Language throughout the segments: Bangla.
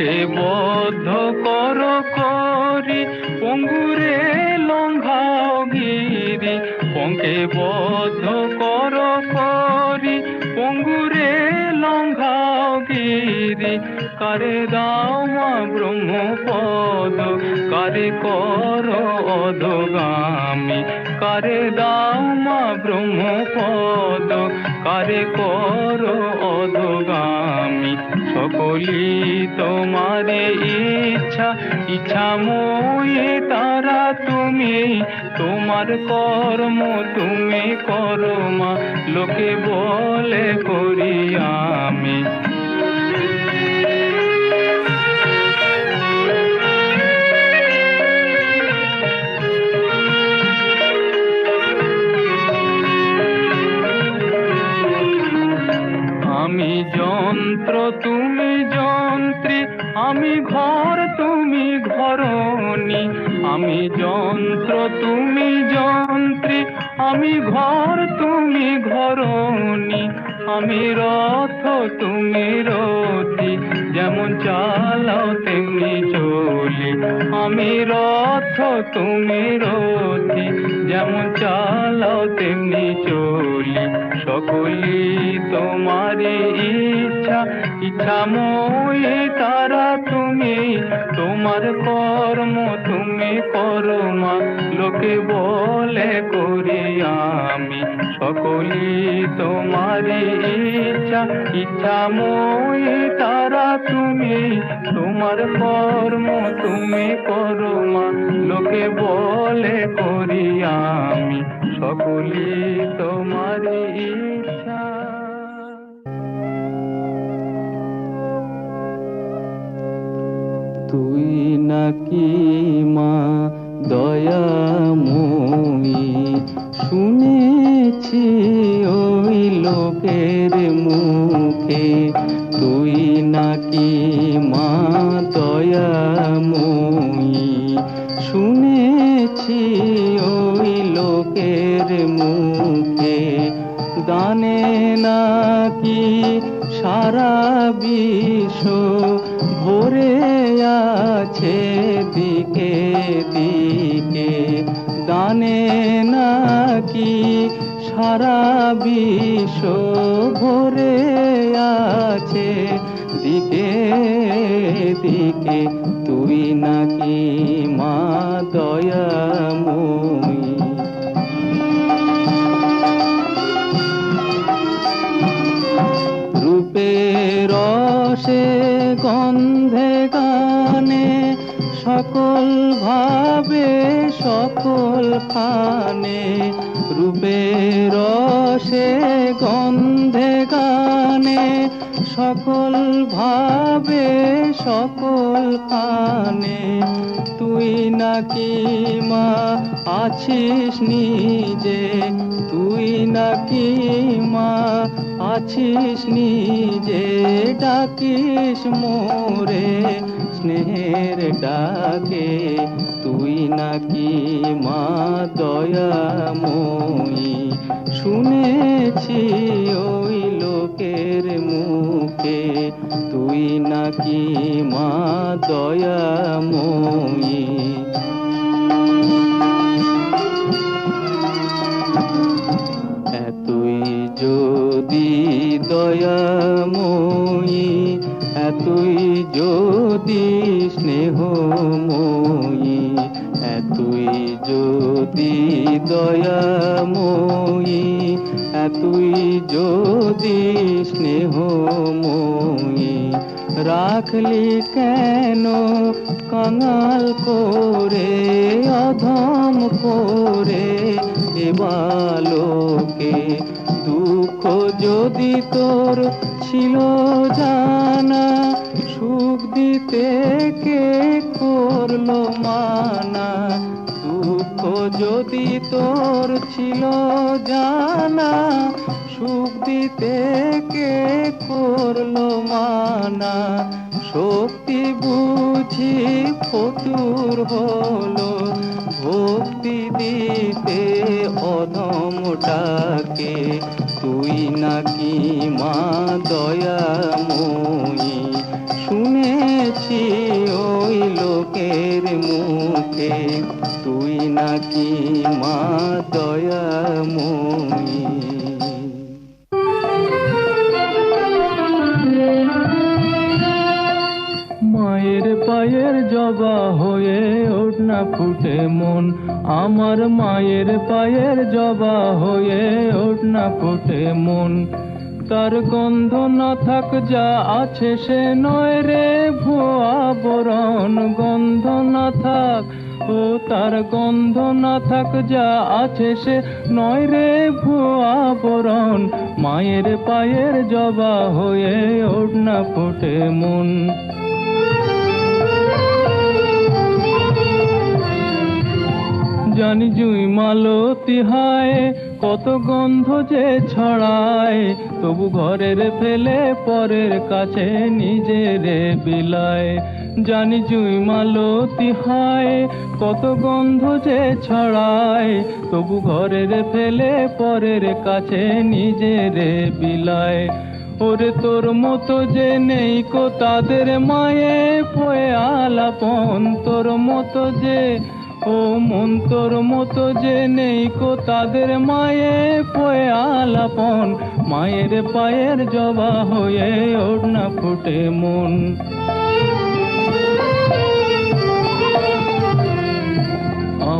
পঙ্কে বদ্ধ কর করি, পঙ্গুরে লঙ্ঘাও গিরি। পঙ্কে বদ্ধ কর করি, পঙ্গুরে লঙ্ঘাও গিরি। কারে দাও মা ব্রহ্মপদ, কারে কর অধগামী। কারে দাও মা ব্রহ্মপদ, কারে কর অধগামী। সকলি তোমারে ইচ্ছা ইচ্ছা মোয়ে তারা তুমি, তোমার কর্ম তুমি করো মা, লোকে বলে করি আমি। আমি যন্ত্র, তুমি যন্ত্রী। আমি ঘর, তুমি ঘরণী। আমি যন্ত্র, তুমি যন্ত্রী। আমি ঘর, তুমি ঘরণী। আমি রথ, তুমি রথি, যেমন চালাও তেমনি চলি। আমি রথ, তুমি রথি, যেমন চালাও তেমনি চলি। সকলি তোমারে ইচ্ছা ইচ্ছা মোয়ে তারা তুমি। তোমার কর্ম তুমি করো মা লোকে বলে করি আমি। সকলি তোমারে ইচ্ছা ইচ্ছা মোয়ে তারা তুমি, তোমার কর্ম তুমি করো মা। লোকে বলে করি আমি সকলি তোমার ইচ্ছা। তুই নাকি মা দয়াময়ী শুনেছি ওই লোকের মুখে। তুই নাকি মা দয়াময়ী? শুনেছি ওই লোকের মুখে। দানে নাকি সারা বিশ্ব ভরে আছে দিকে দিকে। দানে নাকি সারা বিশ্ব ভরে আছে। দিকে দিকে তুই নাকি মা দয়াময়ী নাকি মা আছিস নিজে, তুই নাকি মা আছিস নিজে, ডাকিস মোরে, স্নেহের ডাকে, তুই নাকি মা দয়া মই শুনেছি ওই লোকের মুখে, তুই নাকি মা দয়া এতই কেন কাঙাল করে, অধম করে, এ বালকে দুঃখ যদি তোর ছিল জানা, সুখ দিতে কে করল মানা? দুঃখ যদি তোর ছিল জানা সুখ দিতে কে করল মানা? শক্তি বুঝি ফতুর হলো। ভক্তি দিতে অধমটাকে। তুই নাকি মা দয়াময়ী? শুনেছি ওই লোকের মুখে। তুই নাকি মা দয়াময়ী? মায়ের জবা হয়ে ওঠ না ফুটে মন। আমার মায়ের পায়ের জবা হয়ে ওঠ না ফুটে মন। তার গন্ধ না থাক যা আছে সে নয় রে ভুয়া বরণ। গন্ধ না থাক, ও তার গন্ধ না থাক যা আছে সে নয় রে ভুয়া বরণ। মায়ের পায়ের জবা হয়ে ওঠ না ফুটে মন। জানি জুই মালতি হায়, কত গন্ধ যে ছড়ায়, তবু ঘরের ফেলে পরের কাছে নিজের বিলায়। জানি জুই মালতি হায়, কত গন্ধ যে ছড়ায়, তবু ঘরের ফেলে পরের কাছে নিজের বিলায়। ওরে তোর মতো যে নেই কো তাদের মায়ে পয়ে আলাপন তোর মতো যে ও মন তোর মতো যে নেই কো তাদের মায়ে পয়ে আলাপন। মায়ের পায়ের জবা হয়ে ওড়না ফুটে মন।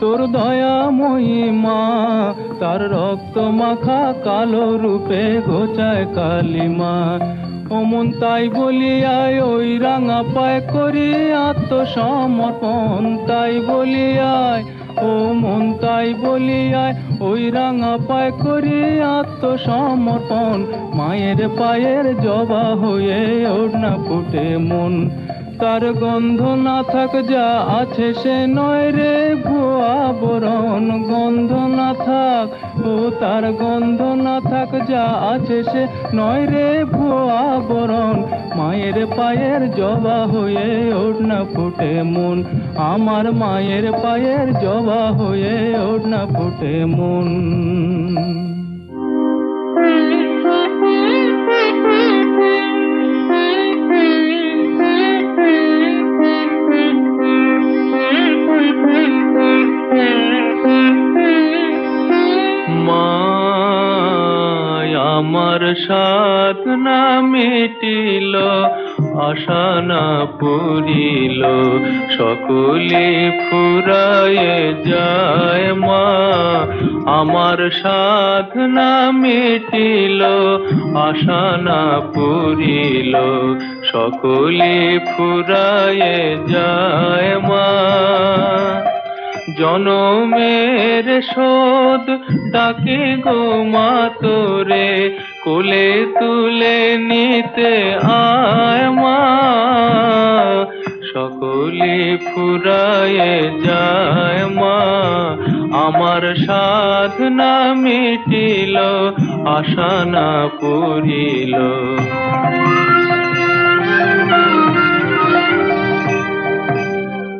তোর দয়াময়ী মা তার রক্ত মাখা কালো রূপে ঘোচায় কালিমা। অমন তাই বলিয়ায় ওই রাঙা পায় করি আত্মসমর্পণ তাই বলিয়ায় ও মন তাই বলিয়ায় ওই রাঙা পায় করি আত্মসমর্পণ। মায়ের পায়ের জবা হয়ে ওর না ফুটে মন। তার গন্ধ না থাক যা আছে সে নয় রে ভুয়া বরণ। গন্ধ না থাক, ও তার গন্ধ না থাক যা আছে সে নয় রে ভুয়া বরণ। মায়ের পায়ের জবা হয়ে ওঠ না ফুটে মন। আমার মায়ের পায়ের জবা হয়ে ওঠ না ফুটে মন। আমার সাধনা মিটিল, আশা না পুরিল সকলে ফুরায়ে যায় মা, আমার সাধনা মিটিল, আশা না পুরিল সকলে ফুরায়ে যায় মা। জনমের শোধ ডাকে গো মা তোরে, কোলে তুলে নিতে আয় মা। সকলে ফুরায়ে যায় মা। আমার সাধনা মিটিল, আশা না পুরিল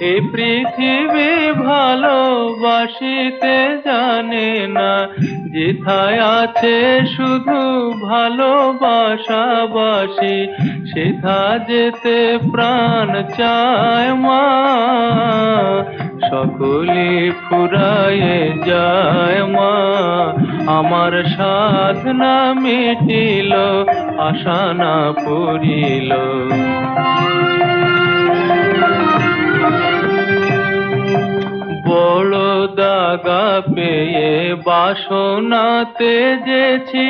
এ পৃথিবী ভালোবাসিতে জানে না, যেথায় আছে শুধু ভালোবাসাবাসি সেথা যেতে প্রাণ চায় মা। সকলে ফুরায়ে যায় মা। আমার সাধনা মিটিল, আশা না পড়িল। দাগা পেয়ে বাসনাতে যেছি,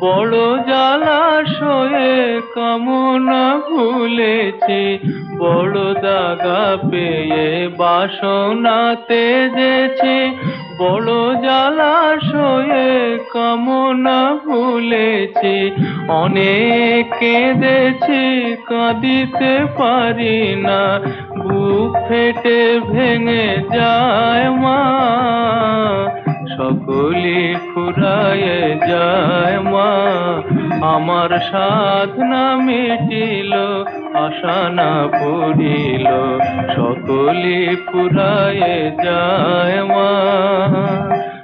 বড় জলাশয়ে কামনা ভুলেছি। বড় দাগা পেয়ে বাসনাতে যেছি, বড় জলাশয়ে কামনা ভুলেছি। অনেক কেঁদেছি, কাঁদিতে পারি না বুক ফেটে ভেঙে যায় মা। সকলে ফুরায় যায় মা। আমার সাধনা মিটিল, আশা না পড়িল। সকলে ফুরায় যায় মা।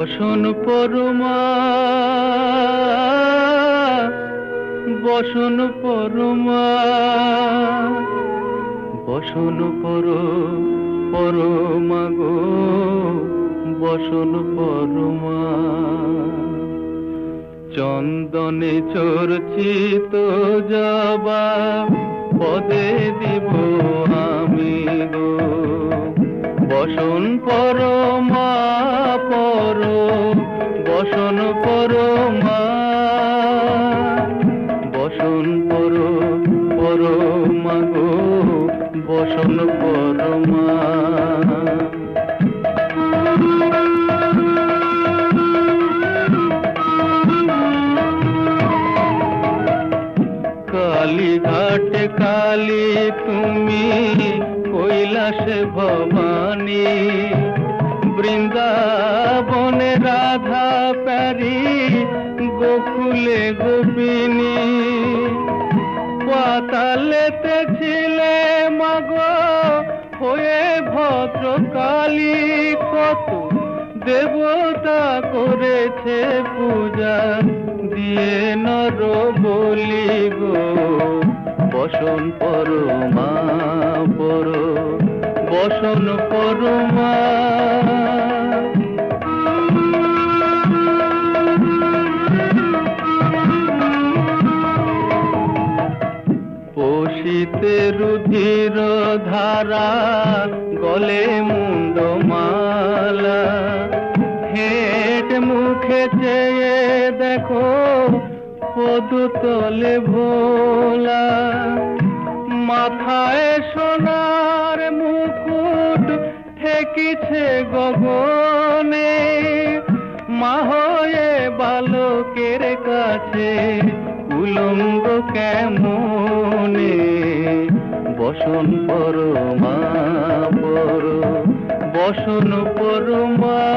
বসন পরমা বসন পরমা, বসন পর, পরমা গো, বসন পরমা। চন্দনে চর্চিত যাবা, পদে দিব আমি গো। বসন পরমা, পর বসন পরমা বসন পর পরমা গো বসন পরমা কালী ঘাটে কালী তুমি কৈলাসে ভবানী। বৃন্দাবনে রাধা প্যারি, গোকুলে গোপিনী। পাতালেতে ছিলে মাগ, হয়ে ভদ্রকালী কত দেবতা করেছে পূজা, দিয়ে নর বলি গো। বসন পরমা পর, বসন পরমা রুধির ধারা গলে মুন্ড মালা হেট মুখে চেয়ে দেখো পদতলে ভোলা। মাথায় সোনার মুকুট ঠেকিছে গগনে। মা হয়ে বালকের কাছে উলঙ্গ কেমনে? বসন পরমা পর বসন পরমা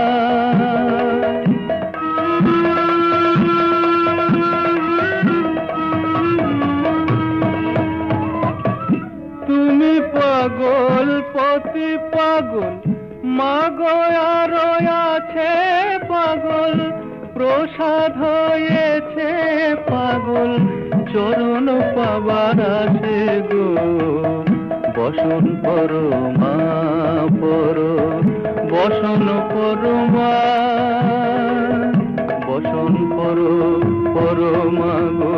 বসন পরমা পর বসন পরমা বসন পর পরমা গো,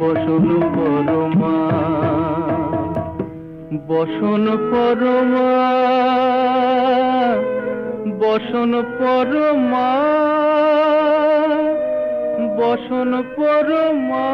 বসন পরমা বসন পরমা বসন পরমা বসন পরমা